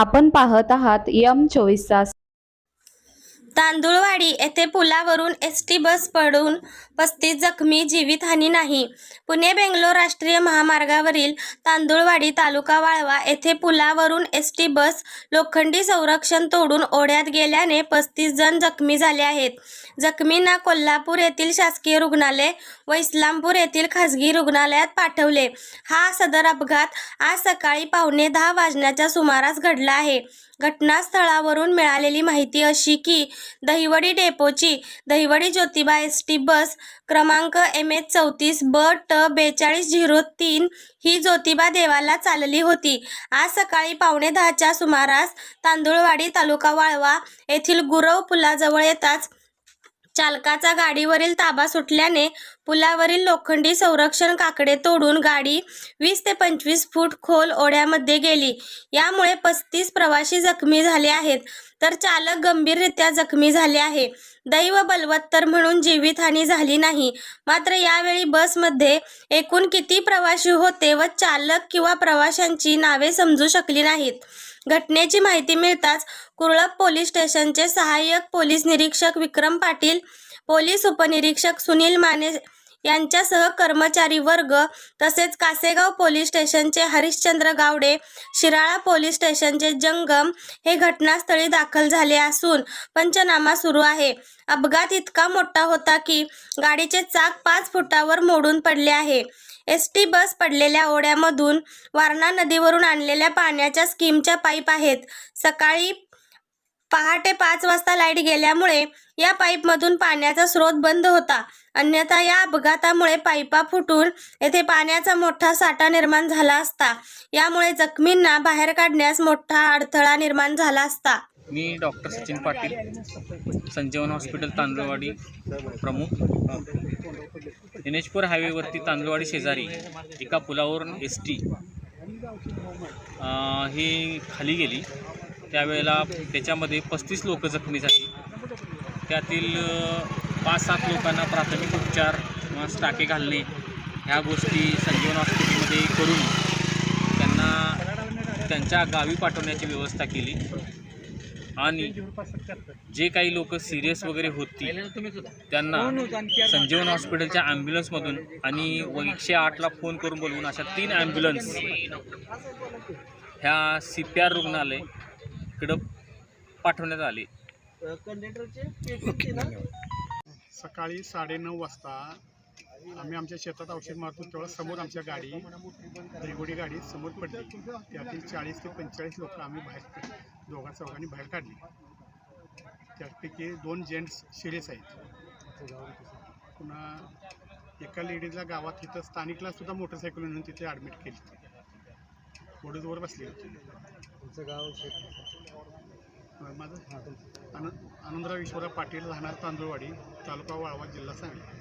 आपण पाहत आहात यम चोवीस तास. तांदुळवाडी येथे पुलावरून एस टी बस पडून पस्तीस जखमी जीवितहानी नाही. पुणे बेंगलोर राष्ट्रीय महामार्गावरील तांदुळवाडी तालुका वाळवा येथे पुलावरून एस टी बस लोखंडी संरक्षण तोडून ओढ्यात गेल्याने पस्तीस जण जखमी झाले आहेत. जखमींना कोल्हापूर येथील शासकीय रुग्णालय व इस्लामपूर येथील खासगी रुग्णालयात पाठवले. हा सदर अपघात आज सकाळी पावणे दहा वाजण्याच्या सुमारास घडला आहे. घटनास्थळावरून मिळालेली माहिती अशी की Dahiwadi डेपोची Dahiwadi Jyotiba S T bus क्रमांक एम एच चौतीस ब ट बेचाळीस झिरो तीन ही ज्योतिबा देवाला चालली होती. आज सकाळी पावणे दहाच्या सुमारास तांदुळवाडी तालुका वाळवा येथील गुरव पुलाजवळ येताच चालकाचा गाडीवरील ताबा सुटल्याने पुलावरील लोखंडी संरक्षण काकडे तोडून गाडी वीस ते पंचवीस फूट खोल ओढ्यामध्ये गेली. यामुळे पस्तीस प्रवासी जखमी झाले आहेत. तर चालक गंभीररित्या जखमी झाले आहे. दैव बलवत्तर म्हणून जीवितहानी झाली नाही. मात्र यावेळी बसमध्ये एकूण किती प्रवासी होते व चालक किंवा प्रवाशांची नावे समजू शकली नाहीत. घटनेची माहिती मिळताच कुरळप पोलीस स्टेशनचे सहाय्यक पोलीस निरीक्षक विक्रम पाटील पोलीस उपनिरीक्षक सुनील माने यांच्यासह कर्मचारी वर्ग तसेच कासेगाव पोलीस स्टेशनचे हरिश्चंद्र गावडे शिराळा पोलीस स्टेशनचे जंगम हे घटनास्थळी दाखल झाले असून पंचनामा सुरू आहे. अपघात इतका मोठा होता की गाडीचे चाक पाच फुटावर मोडून पडले आहे. एस टी बस पडलेल्या ओढ्यामधून वारणा नदीवरून आणलेल्या पाण्याच्या स्कीमच्या पाईप आहेत. सकाळी पहाटे पाच वाजता लाइट गेल्यामुळे या पाईपमधून पाण्याचा स्रोत बंद होता. अन्यथा या अपघातामुळे पाईपा फुटून येथे पाण्याचा मोठा साठा निर्माण झाला असता. यामुळे जखमींना बाहेर काढण्यास मोठा अडथळा निर्माण झाला असता. मी डॉक्टर सचिन पाटील संजीवन हॉस्पिटल तांदळवाडी प्रमुख. एन हायवेवरती तांदळवाडी शेजारी एका पुलावरून एस टी ही खाली गेली. त्यावेळेला त्याच्यामध्ये पस्तीस लोक जखमी झाली. त्यातील पाच सात लोकांना प्राथमिक उपचार किंवा टाके घालणे ह्या गोष्टी संजीवन हॉस्पिटलमध्ये करून त्यांना त्यांच्या गावी पाठवण्याची व्यवस्था केली. आणि जे काही लोक सिरियस वगैरे होती त्यांना संजीवन हॉस्पिटलच्या ॲम्ब्युलन्समधून आणि एकशे आठला फोन करून बोलवून अशा तीन ॲम्ब्युलन्स ह्या सी पी आर रुग्णालय इकडं पाठवण्यात आले. सकाळी साडेनऊ वाजता आम्ही आमच्या शेतात औषध मारतो तेव्हा समोर आमच्या गाडी दैवडी गाडी समोर पडली. त्यातील चाळीस ते पंचेचाळीस लोक आम्ही बाहेर दोघा चौघांनी बाहेर काढली. त्यापैकी दोन जेंट्स सिरियस आहेत. पुन्हा एका लेडीजला गावात इथं स्थानिकला सुद्धा मोटरसायकल म्हणून तिथे ॲडमिट केली. ओढूजवर बसली होती. तुमचं गाव माझं? आनंद आनंदराव ईश्वरा पाटील राहणार तांदूळवाडी तालुका वाळवा जिल्हा सांगली.